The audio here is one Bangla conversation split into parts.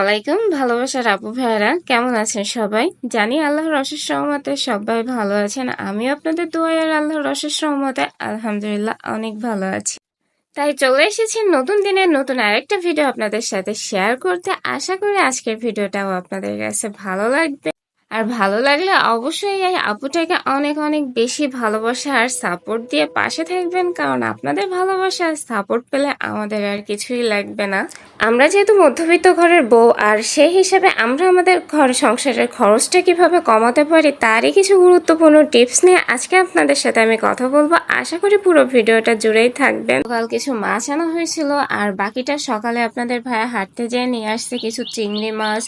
আলাইকুম ভালোবাসার আপু ভাইরা কেমন আছেন সবাই? জানি আল্লাহর অশেষ সহমতে সবাই ভালো আছেন। আমি আপনাদের দোয়ার আল্লাহর অশেষ সহমতে আলহামদুলিল্লাহ অনেক ভালো আছি। তাই চলে এসেছি নতুন দিনের নতুন আরেকটা ভিডিও আপনাদের সাথে শেয়ার করতে। আশা করি আজকের ভিডিওটাও আপনাদের কাছে ভালো লাগবে। আর ভালো লাগলে অবশ্যই এই আপুটাকে অনেক অনেক বেশি ভালোবাসা আর সাপোর্ট দিয়ে পাশে থাকবেন, কারণ আপনাদের ভালোবাসা আর সাপোর্ট পেলে আমাদের আর কিছুই লাগবে না। আমরা যেহেতু মধ্যবিত্ত ঘরের বউ, আর সেই হিসাবে আমরা আমাদের ঘর সংসারের খরচটা কীভাবে কমাতে পারি তারই কিছু গুরুত্বপূর্ণ টিপস নিয়ে আজকে আপনাদের সাথে আমি কথা বলব। আশা করি পুরো ভিডিওটা জুড়েই থাকবেন। কাল কিছু মাছ আনা হয়েছিল, আর বাকিটা সকালে আপনাদের ভাইয়া হাঁটতে যেয়ে নিয়ে আসছে কিছু চিংড়ি মাছ,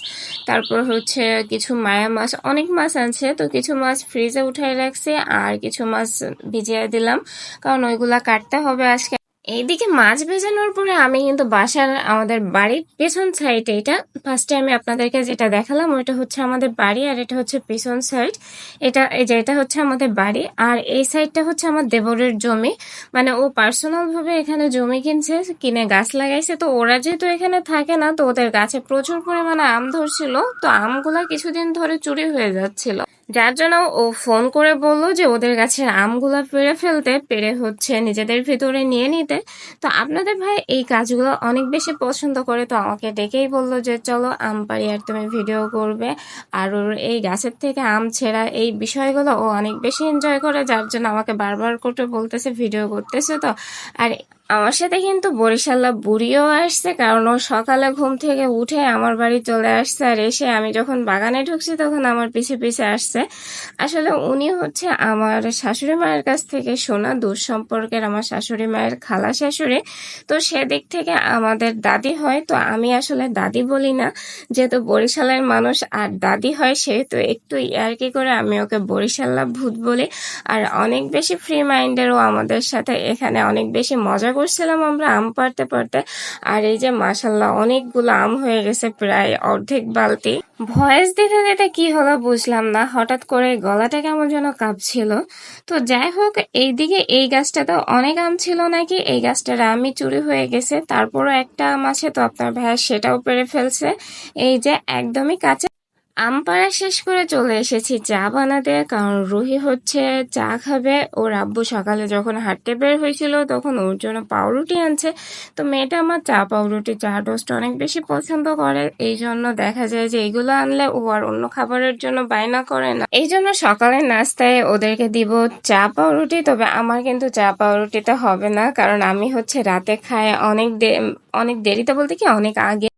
তারপর হচ্ছে কিছু মায়া মাছ অনেক মাছ আছে তো কিছু মাছ ফ্রিজে উঠাই রাখছি, আর কিছু মাছ ভিজিয়ে দিলাম, কারণ ওইগুলা কাটতে হবে আজকে। এইদিকে মাছ ভেজানোর পরে আমি কিন্তু বাসার আমাদের বাড়ির পেছন সাইড এটা। ফার্স্টে আমি আপনাদেরকে যেটা দেখালাম, ওইটা হচ্ছে আমাদের বাড়ি আর এটা হচ্ছে পেছন সাইড এটা, এই যে এটা হচ্ছে আমাদের বাড়ি আর এই সাইডটা হচ্ছে আমার দেবরের জমি। মানে ও পার্সোনাল ভাবে এখানে জমি কিনছে, কিনে গাছ লাগাইছে। তো ওরা যেহেতু এখানে থাকে না, তো ওদের গাছে প্রচুর পরিমাণে আম ধরছিল। তো আমগুলা কিছুদিন ধরে চুরি হয়ে যাচ্ছিল। যার জন্য ও ফোন করে বলল যে ওদের গাছের আমগুলো পেরে ফেলতে, পেরে হচ্ছে নিজেদের ভিতরে নিয়ে নিতে। তো আপনাদের ভাই এই কাজগুলো অনেক বেশি পছন্দ করে, তো আমাকে ডেকেই বলল যে, চলো আম পারি আর তুমি ভিডিও করবে। আর ওর এই গাছের থেকে আম ছেঁড়া এই বিষয়গুলো ও অনেক বেশি এনজয় করে, যার জন্য আমাকে বারবার করে বলতেছে, ভিডিও করতেছে তো? আর আমার সাথে কিন্তু বরিশাল্লা বুড়িও আসছে, কারণ ও সকালে ঘুম থেকে উঠে আমার বাড়ি চলে আসছে, আর এসে আমি যখন বাগানে ঢুকছি তখন আমার পিছে পিছে আসছে। আসলে উনি হচ্ছে আমার শাশুড়ি মায়ের কাছ থেকে শোনা দূর সম্পর্কের আমার শাশুড়ি মায়ের খালা শাশুড়ি। তো সেদিক থেকে আমাদের দাদি হয়, তো আমি আসলে দাদি বলি না। যেহেতু বরিশালের মানুষ আর দাদি হয়, সেহেতু একটু ইয়ার্কি করে আমি ওকে বরিশাল্লা ভূত বলি। আর অনেক বেশি ফ্রি মাইন্ডেরও আমাদের সাথে, এখানে অনেক বেশি মজা করছিলাম আমরা আম পারতে পারতে আর এই যে মাসাল্লাহ অনেকগুলো আম হয়ে গেছে প্রায় অর্ধেক বালতি। ভয়েস দিতে দিতে কি হলো বুঝলাম না, হঠাৎ করে গলাটা কেমন যেন কাঁপছিল। তো যাই হোক, এইদিকে এই গাছটাতে অনেক আম ছিল নাকি? এই গাছটার আমই চুরি হয়ে গেছে। তারপরও একটা আম আছে তো আপনার ভাইয়া সেটাও পেরে ফেলছে। এই যে একদমই কাঁচা আম পাড়া শেষ করে চলে এসেছি, চা বানাতে। কারণ রুহি হচ্ছে, চা খাবে। ওর আব্বু সকালে যখন হাঁটতে বের হয়েছিল, তখন ওর জন্য পাউরুটি আনছে। তো মেয়েটা আমার চা পাউরুটি, চা টোস্ট অনেক বেশি পছন্দ করে। এই জন্য দেখা যায় যে এগুলো আনলে ও আর অন্য খাবারের জন্য বায়না করে না। এই জন্য সকালের নাস্তায় ওদেরকে দিব চা পাউরুটি। তবে আমার কিন্তু চা পাউরুটিতে হবে না, কারণ আমি হচ্ছে রাতে খাই অনেক অনেক দেরিতে বলতে কি, অনেক আগে।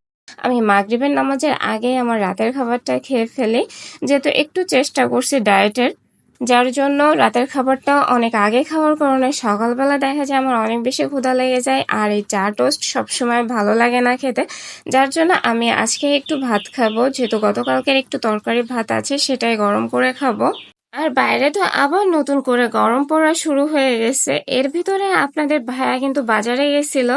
আমি মাগরিবের নামাজের আগে আমার রাতের খাবারটা খেয়ে ফেলি, যেহেতু একটু চেষ্টা করছি ডায়েটের। যার জন্য রাতের খাবারটা অনেক আগে খাওয়ার কারণে সকালবেলা দেখা যায় আমার অনেক বেশি ক্ষুধা লেগে যায় আর এই চা টোস্ট সবসময় ভালো লাগে না খেতে। যার জন্য আমি আজকে একটু ভাত খাব, যেহেতু গতকালকের একটু তরকারি ভাত আছে সেটাই গরম করে খাব। আর বাইরে তো আবার নতুন করে গরম পড়া শুরু হয়ে গেছে। এর ভিতরে আপনাদের ভাইয়া কিন্তু বাজারে গেছিল।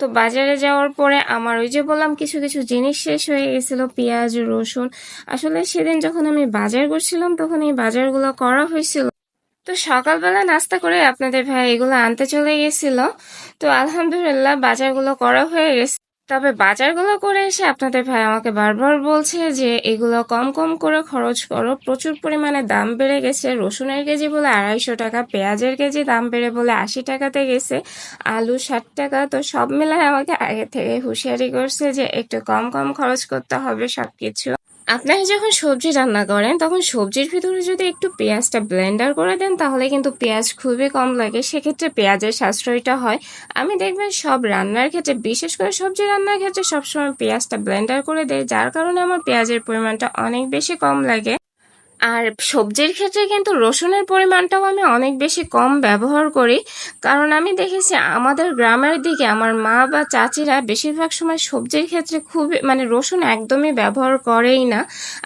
তো বাজারে যাওয়ার পরে আমার ওই যে বললাম, কিছু কিছু জিনিস শেষ হয়ে গেছিল, পেঁয়াজ, রসুন। আসলে সেদিন যখন আমি বাজার করছিলাম, তখন এই বাজারগুলো করা হয়েছিল। তো সকালবেলা নাস্তা করে আপনাদের ভাই এগুলো আনতে চলে গেছিল। তো আলহামদুলিল্লাহ বাজারগুলো করা হয়ে গেছে। তবে বাজারগুলো করে এসে আপনাদের ভাই আমাকে বারবার বলছে যে এগুলো কম কম করে খরচ করো। প্রচুর পরিমাণে দাম বেড়ে গেছে। রসুনের কেজি বলে আড়াইশো টাকা, পেঁয়াজের কেজি দাম বেড়ে বলে আশি টাকাতে গেছে। আলু ষাট টাকা, তো সব মিলায় আমাকে আগে থেকে হুঁশিয়ারি করছে যে একটু কম কম খরচ করতে হবে সবকিছু। আপনারা যখন সবজি রান্না করেন, তখন সবজির ভিতরে যদি একটু পেঁয়াজটা ব্লেন্ডার করে দেন, তাহলে কিন্তু পেঁয়াজ খুবই কম লাগে। সেক্ষেত্রে পেঁয়াজের সাশ্রয়টা হয়। আমি দেখবেন সব রান্নার ক্ষেত্রে, বিশেষ করে সবজি রান্নার ক্ষেত্রে সবসময় পেঁয়াজটা ব্লেন্ডার করে দেয়। যার কারণে আমার পেঁয়াজের পরিমাণটা অনেক বেশি কম লাগে। আর সবজির ক্ষেত্রে কিন্তু রসুনের পরিমাণটাও আমি অনেক বেশি কম ব্যবহার করি। কারণ আমি দেখেছি আমাদের গ্রামের দিকে আমার মা বা চাচিরা বেশিরভাগ সময় সবজির ক্ষেত্রে খুব মানে রসুন একদমই ব্যবহার করেই না।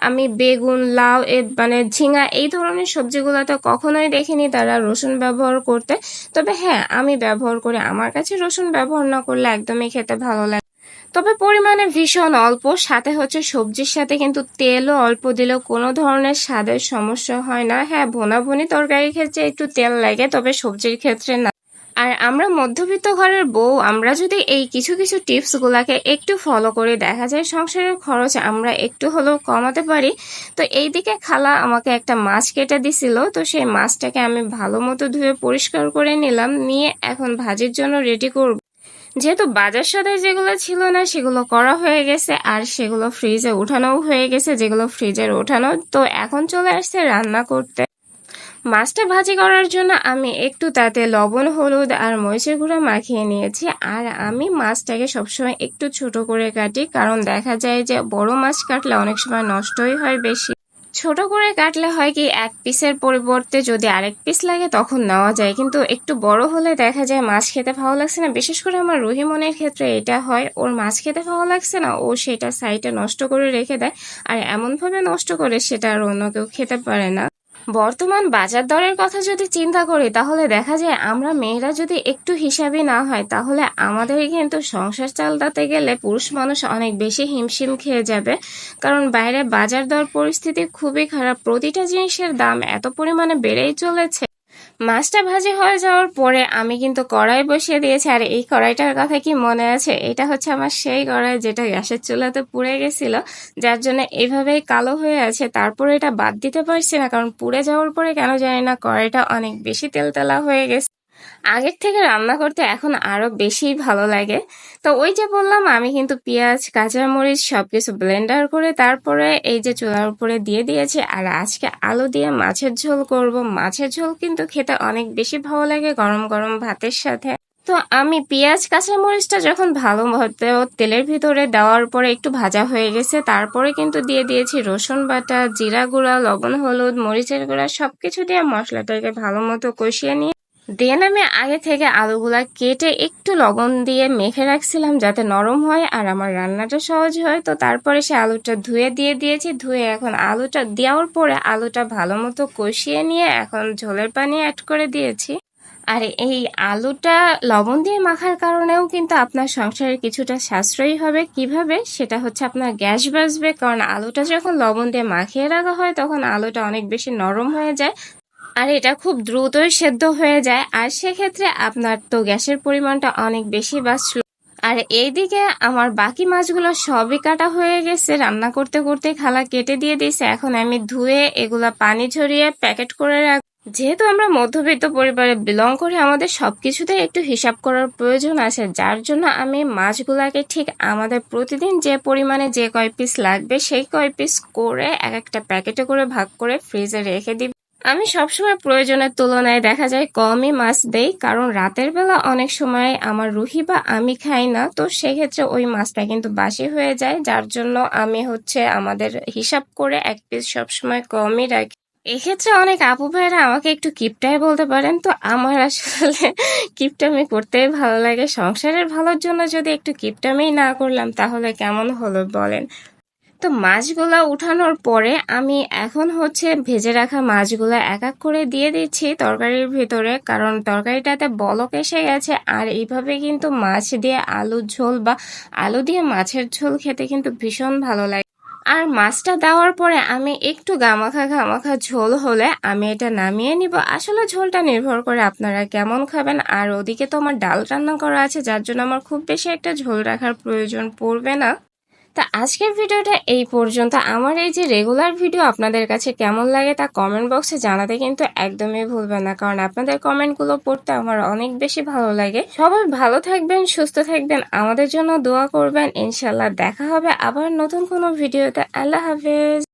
আমি বেগুন, লাউ, এ মানে ঝিঙা এই ধরনের সবজিগুলোতে কখনোই দেখিনি তারা রসুন ব্যবহার করতে। তবে হ্যাঁ আমি ব্যবহার করি। আমার কাছে রসুন ব্যবহার না করলে একদমই খেতে ভালো লাগে তবে পরিমাণে ভীষণ অল্প, সাথে হচ্ছে সবজির সাথে কিন্তু তেলও অল্প দিলেও কোনো ধরনের স্বাদের সমস্যা হয় না। হ্যাঁ ভোনা ভুনি তরকারির ক্ষেত্রে একটু তেল লাগে, তবে সবজির ক্ষেত্রে না। আর আমরা মধ্যবিত্ত ঘরের বউ, আমরা যদি এই কিছু কিছু টিপস গুলাকে একটু ফলো করে দেখা যায় সংসারের খরচ আমরা একটু হলেও কমাতে পারি। তো এইদিকে খালা আমাকে একটা মাছ কেটে দিছিল, তো সেই মাছটাকে আমি ভালো মতো ধুয়ে পরিষ্কার করে নিলাম, নিয়ে এখন ভাজির জন্য রেডি করব। যেহেতু বাজার সদাই যেগুলো ছিল না, সেগুলো করা হয়ে গেছে আর সেগুলো ফ্রিজে উঠানোও হয়ে গেছে, যেগুলো ফ্রিজের ওঠানো। তো এখন চলে আসছে রান্না করতে। মাছটা ভাজি করার জন্য আমি একটু তাতে লবণ, হলুদ আর মরিচের গুঁড়া মাখিয়ে নিয়েছি। আর আমি মাছটাকে সবসময় একটু ছোট করে কাটি, কারণ দেখা যায় যে বড় মাছ কাটলে অনেক সময় নষ্টই হয় বেশি। ছোট করে কাটলে হয় কি, এক পিসের পরিবর্তে যদি আরেক পিস লাগে তখন নেওয়া যায়। কিন্তু একটু বড় হলে দেখা যায় মাছ খেতে ভালো লাগছে না। বিশেষ করে আমার রহিমনের ক্ষেত্রে এটা হয়, ওর মাছ খেতে ভালো লাগছে না, ও সেটা সাইডে নষ্ট করে রেখে দেয়। আর এমনভাবে নষ্ট করে সেটা আর অন্য কেউ খেতে পারে না। বর্তমান বাজার দরের কথা যদি চিন্তা করি, তাহলে দেখা যায় আমরা মেয়েরা যদি একটু হিসাবে না হয়, তাহলে আমাদের কিন্তু সংসার চালাতে গেলে পুরুষ মানুষ অনেক বেশি হিমশিম খেয়ে যাবে। কারণ বাইরে বাজার দর পরিস্থিতি খুবই খারাপ। প্রতিটা জিনিসের দাম এত পরিমাণে বেড়েই চলেছে মাছটা ভাজি হয়ে যাওয়ার পরে আমি কিন্তু কড়াই বসিয়ে দিয়েছি। আর এই কড়াইটার কথা কি মনে আছে? এটা হচ্ছে আমার সেই কড়াই যেটা গ্যাসের চুলাতে পুড়ে গেছিল, যার জন্য এইভাবেই কালো হয়ে আছে। তারপরে এটা বাদ দিতে পারছি না, কারণ পুড়ে যাওয়ার পরে কেন জানি না কড়াইটা অনেক বেশি তেলতেলা হয়ে গেছে। আগের থেকে রান্না করতে এখন আরও বেশি ভালো লাগে। তো ওই যে বললাম, আমি কিন্তু পেঁয়াজ, কাঁচামরিচ সবকিছু ব্লেন্ডার করে তারপরে এই যে চুলার উপরে দিয়ে দিয়েছি। আর আজকে আলু দিয়ে মাছের ঝোল করব। মাছের ঝোল কিন্তু খেতে অনেক বেশি ভালো লাগে গরম গরম ভাতের সাথে। তো আমি পেঁয়াজ, কাঁচামরিচটা যখন ভালো মতো তেলের ভিতরে দেওয়ার পরে একটু ভাজা হয়ে গেছে, তারপরে কিন্তু দিয়ে দিয়েছি রসুন বাটা, জিরা গুঁড়া, লবণ, হলুদ, মরিচের গুঁড়া, সবকিছু দিয়ে মশলাটাকে ভালো মতো কষিয়ে নিয়ে দেন আমি আগে থেকে আলুগুলা কেটে একটু লবণ দিয়ে মেখে রাখছিলাম যাতে নরম হয় আর আমার রান্নাটা সহজ হয়। তো তারপরে সে আলুটা ধুয়ে দিয়ে দিয়েছি। ধুয়ে এখন আলুটা দেওয়ার পরে আলুটা ভালো মতো কষিয়ে নিয়ে এখন ঝোলের পানি অ্যাড করে দিয়েছি। আর এই আলুটা লবণ দিয়ে মাখার কারণেও কিন্তু আপনার সংসারে কিছুটা সাশ্রয়ী হবে। কীভাবে? সেটা হচ্ছে আপনার গ্যাস বাঁচবে কারণ আলুটা যখন লবণ দিয়ে মাখিয়ে রাখা হয়, তখন আলুটা অনেক বেশি নরম হয়ে যায়। আর এটা খুব দ্রুতই সেদ্ধ হয়ে যায়, আর সেক্ষেত্রে আপনার তো গ্যাসের পরিমাণটা অনেক বেশি বাঁচল আর এইদিকে আমার বাকি মাছগুলো সবই কাটা হয়ে গেছে, রান্না করতে করতে খালা কেটে দিয়ে দিয়েছে। এখন আমি ধুয়ে এগুলা পানি ঝরিয়ে প্যাকেট করে রাখ যেহেতু আমরা মধ্যবিত্ত পরিবারে বিলং করি, আমাদের সবকিছুতে একটু হিসাব করার প্রয়োজন আছে। যার জন্য আমি মাছগুলাকে ঠিক আমাদের প্রতিদিন যে পরিমাণে যে কয় পিস লাগবে, সেই কয় পিস করে এক একটা প্যাকেটে করে ভাগ করে ফ্রিজে রেখে দিব। আমি সবসময় প্রয়োজনের তুলনায় দেখা যায় কমই মাছ দেই, কারণ রাতের বেলা অনেক সময় আমার রুহি বা আমি খাই না, তো সেক্ষেত্রে ওই মাছটা কিন্তু বাসি হয়ে যায়, যার জন্য আমি হচ্ছে আমাদের হিসাব করে এক পিস সবসময় কমই রাখি। এক্ষেত্রে অনেক আপু ভাইরা আমাকে একটু কিপটাই বলতে পারেন, তো আমার আসলে কিপটামি করতেই ভালো লাগে। সংসারের ভালোর জন্য যদি একটু কিপটামি না করলাম, তাহলে কেমন হলো বলেন? তো মাছগুলা উঠানোর পরে আমি এখন হচ্ছে ভেজে রাখা মাছগুলা এক এক করে দিয়ে দিচ্ছি তরকারির ভিতরে। কারণ তরকারিটাতে বলক এসে গেছে, আর এইভাবে কিন্তু মাছ দিয়ে আলুর ঝোল বা আলু দিয়ে মাছের ঝোল খেতে কিন্তু ভীষণ ভালো লাগে। আর মাছটা দেওয়ার পরে আমি একটু গামাখা গামাখা ঝোল হলে আমি এটা নামিয়ে নিব। আসলে ঝোলটা নির্ভর করে আপনারা কেমন খাবেন, আর ওদিকে তো আমার ডাল রান্না করা আছে, যার জন্য আমার খুব বেশি একটা ঝোল রাখার প্রয়োজন পড়বে না। তা আজকের ভিডিওটা এই পর্যন্ত। আমার এই যে রেগুলার ভিডিও আপনাদের কাছে কেমন লাগে তা কমেন্ট বক্সে জানাতে কিন্তু একদমই ভুলবেন না, কারণ আপনাদের কমেন্টগুলো পড়তে আমার অনেক বেশি ভালো লাগে। সবাই ভালো থাকবেন, সুস্থ থাকবেন, আমাদের জন্য দোয়া করবেন। ইনশাল্লাহ দেখা হবে আবার নতুন কোনো ভিডিওতে আল্লাহ হাফেজ।